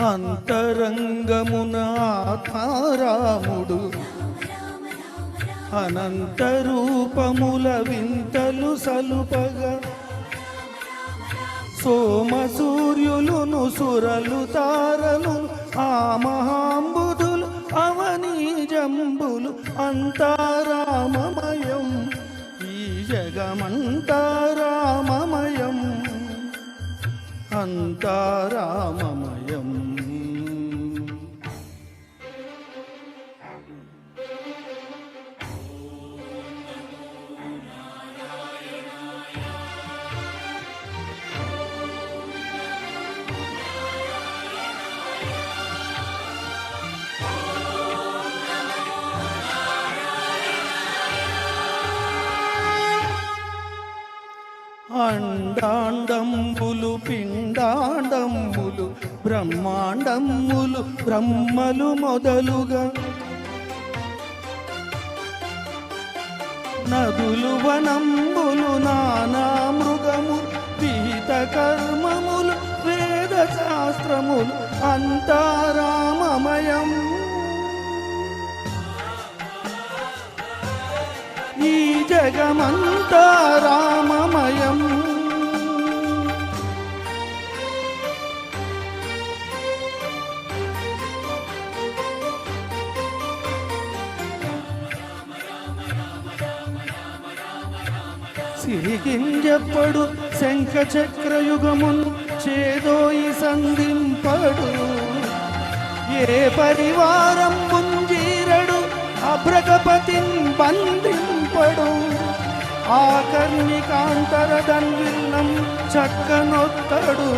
అంతరంగమున ఆత్మారాముడు. అనంత రూపముల వింతలు సలుపగా. సోమ సూర్యులును సురలు తారలు ఆ మహాంబుధులు అవనీ జంబులు అంతారామమయం. ఈ జగమంతా అంతారామమయం అండాండంబులు పిండాండంబులు బ్రహ్మాండంబులు బ్రహ్మలు మొదలుగా. నదులు వనంబులు నానా మృగము విహిత కర్మములు వేద శాస్త్రములు అంతారామమయం. ఈ జగమంతా రామమయం. సిరిగింజప్పుడు శంఖ చక్రయుగమున్ చేదోయి సంధింపడు. ఏ పరివారం పుంజీరడు అభ్రగపతిన్ బంధింపడు ఆకర్ణికాంతరదన్విన్నం చక్కనొత్తడు.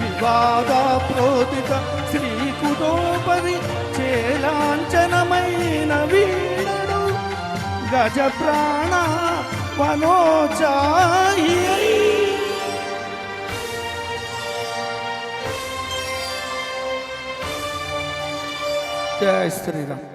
వివాద ప్రోదిత శ్రీకుటోపరి చేలాంఛనమైన వీణడు. గజ ప్రాణ পানো চাই জয় শ্রীরাম